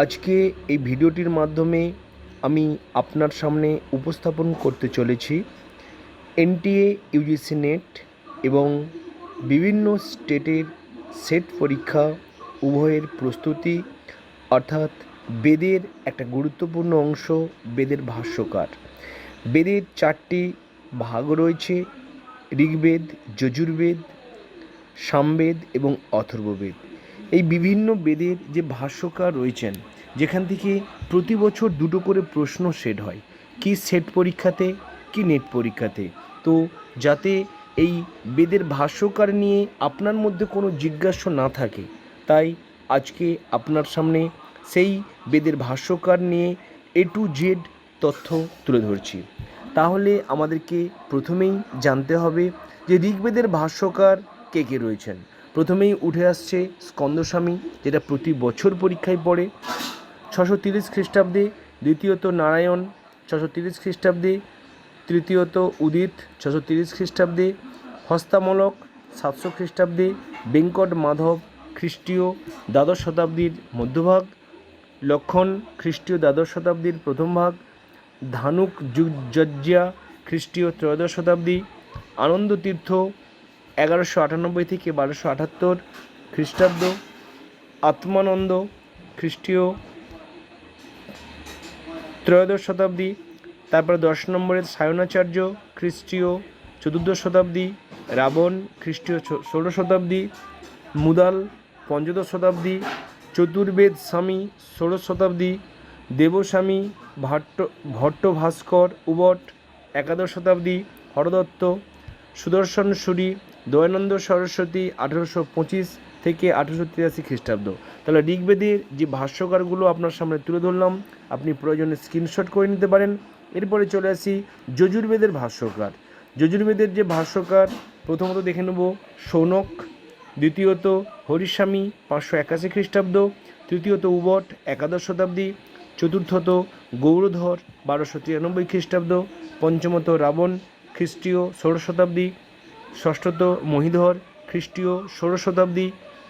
আজকে এই ভিডিওটির মাধ্যমে আমি আপনার সামনে উপস্থাপন করতে চলেছি এনটিএ, ইউজিসি নেট এবং বিভিন্ন স্টেটের সেট পরীক্ষা, উভয়ের প্রস্তুতি অর্থাৎ বেদের একটা গুরুত্বপূর্ণ অংশ, বেদের ভাষ্যকার। বেদের চারটি ভাগ রয়েছে, ঋগ্বেদ, যজুর্বেদ, সামবেদ এবং অথর্ববেদ। এই বিভিন্ন বেদের যে ভাষ্যকার রয়েছেন, যেখান থেকে প্রতি বছর দুটো করে প্রশ্ন সেট হয়। কি সেট পরীক্ষাতে, কি নেট পরীক্ষাতে? তো যাতে এই বেদের ভাষ্যকার নিয়ে আপনার মধ্যে কোনো জিজ্ঞাসা না থাকে, তাই আজকে আপনার সামনে সেই বেদের ভাষ্যকার নিয়ে এ টু জেড তথ্য তুলে ধরছি। তাহলে আমাদেরকে প্রথমেই জানতে হবে যে ঋগ্বেদের ভাষ্যকার কে কে রয়েছেন। প্রথমেই উঠে আসছে স্কন্দস্বামী, যেটা প্রতি বছর পরীক্ষায় পড়ে। ছশো তিরিশ খ্রিস্টাব্দে দ্বিতীয়ত নারায়ণ, ছশো তিরিশ খ্রিস্টাব্দে তৃতীয়ত উদিত, ছশো তিরিশ খ্রিস্টাব্দে হস্তামলক, সাতশো খ্রিস্টাব্দে বেঙ্কট মাধব, খ্রিস্টীয় দ্বাদশ শতাব্দীর মধ্যভাগ, লক্ষণ, খ্রিস্টীয় দ্বাদশ শতাব্দীর প্রথম ভাগ ধানুক যুজ্জা খ্রিস্টীয় ত্রয়োদশ শতাব্দী, আনন্দতীর্থ এগারোশো আটানব্বই থেকে বারোশো আটাত্তর খ্রিস্টাব্দ, আত্মানন্দ খ্রিস্টীয় ত্রয়োদশ শতাব্দী, তারপরে দশ নম্বরের সায়নাচার্য খ্রিস্টীয়, চতুর্দশ শতাব্দী, রাবণ খ্রিস্টীয় ষো- ষোড়শ শতাব্দী, মুদাল পঞ্চদশ শতাব্দী, চতুর্বেদ স্বামী ষোড়শ শতাব্দী, দেবস্বামী ভাট্ট ভট্ট ভাস্কর উবট একাদশ শতাব্দী, হরদত্ত সুদর্শন সুরি দয়ানন্দ সরস্বতী আঠেরোশো পঁচিশ থেকে আঠেরোশো তিরাশি খ্রিস্টাব্দ। তাহলে ঋগ্বেদের যে ভাষ্যকারগুলো আপনার সামনে তুলে ধরলাম, আপনি প্রয়োজনে স্ক্রিনশট করে নিতে পারেন। এরপরে চলে আসি যজুর্বেদের ভাষ্যকার। যজুর্বেদের যে ভাষ্যকার, প্রথমত দেখে নেব সৌনক, দ্বিতীয়ত হরিস্বামী, পাঁচশো একাশি খ্রিস্টাব্দ, তৃতীয়ত উবট, একাদশ শতাব্দী, চতুর্থত গৌরধর, বারোশো তিরানব্বই খ্রিস্টাব্দ, পঞ্চমত রাবণ, খ্রিস্টীয় ষোড়শ শতাব্দী ষষ্ঠত মহিধর খ্রিস্টীয় ষোড়শ শতাব্দী,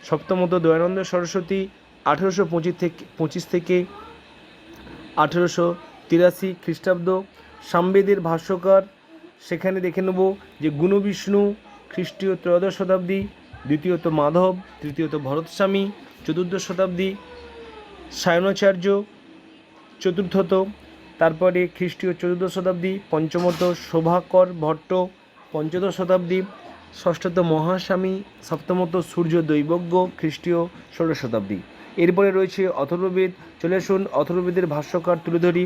সপ্তমত দয়ানন্দ সরস্বতী, আঠেরোশো পঁচিশ থেকে পঁচিশ থেকে আঠেরোশো তিরাশি খ্রিস্টাব্দ। সামবেদের ভাষ্যকার, সেখানে দেখে নেব যে গুণবিষ্ণু খ্রিস্টীয় ত্রয়োদশ শতাব্দী, দ্বিতীয়ত মাধব, তৃতীয়ত ভরতস্বামী চতুর্দশ শতাব্দী সায়নাচার্য, চতুর্থত, তারপরে খ্রিস্টীয় চতুর্দশ শতাব্দী, পঞ্চমত শোভাকর ভট্ট পঞ্চদশ শতাব্দী, ষষ্ঠত মহাস্বামী, সপ্তমত সূর্য দৈবজ্ঞ খ্রিস্টীয় ষোড়শ শতাব্দী। এরপরে রয়েছে অথর্ববেদ। চলে আসুন অথর্ববেদের ভাষ্যকার তুলে ধরি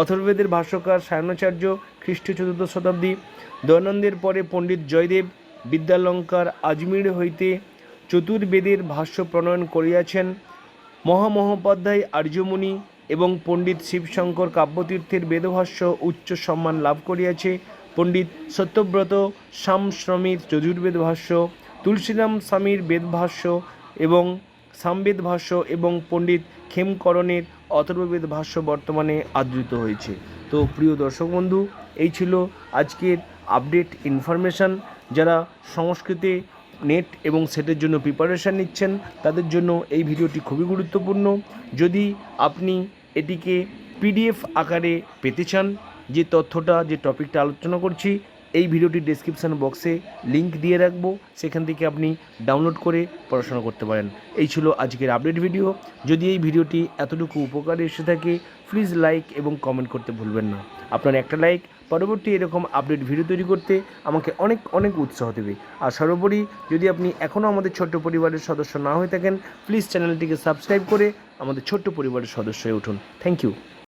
অথর্ববেদের ভাষ্যকার সায়নাচার্য খ্রিস্টীয় চতুর্দশ শতাব্দী। দয়ানন্দের পরে পণ্ডিত জয়দেব, বিদ্যালঙ্কার আজমির হইতে চতুর্বেদের ভাষ্য প্রণয়ন করিয়াছেন। মহামহোপাধ্যায় আর্যমুনি এবং পণ্ডিত শিবশঙ্কর কাব্যতীর্থের বেদভাষ্য উচ্চ সম্মান লাভ করিয়াছে। পণ্ডিত সত্যব্রত শ্যামশ্রমীর যজুর্বেদ ভাষ্য, তুলসীরাম স্বামীর বেদভাষ্য এবং সামবেদ ভাষ্য এবং পণ্ডিত খেমকরণের অথর্ববেদ ভাষ্য বর্তমানে আদৃত হয়েছে। তো প্রিয় দর্শক বন্ধু, এই ছিল আজকের আপডেট ইনফরমেশান যারা সংস্কৃতে নেট এবং সেটের জন্য প্রিপারেশান নিচ্ছেন, তাদের জন্য এই ভিডিওটি খুবই গুরুত্বপূর্ণ। যদি আপনি এটিকে পিডিএফ আকারে পেতে চান যে তথ্যটা, যে টপিকটা আলোচনা করছি, এই ভিডিওটির ডেসক্রিপশান বক্সে লিংক দিয়ে রাখব। সেখান থেকে আপনি ডাউনলোড করে পড়াশোনা করতে পারেন। এই ছিল আজকের আপডেট ভিডিও যদি এই ভিডিওটি এতটুকু উপকারে এসে থাকে প্লিজ লাইক এবং কমেন্ট করতে ভুলবেন না। আপনার একটা লাইক পরবর্তী এরকম আপডেট ভিডিও তৈরি করতে আমাকে অনেক অনেক উৎসাহ দেবে। আর সর্বোপরি, যদি আপনি এখনও আমাদের ছোট্ট পরিবারের সদস্য না হয়ে থাকেন প্লিজ চ্যানেলটিকে সাবস্ক্রাইব করে আমাদের ছোট্ট পরিবারের সদস্য হয়ে উঠুন। Thank you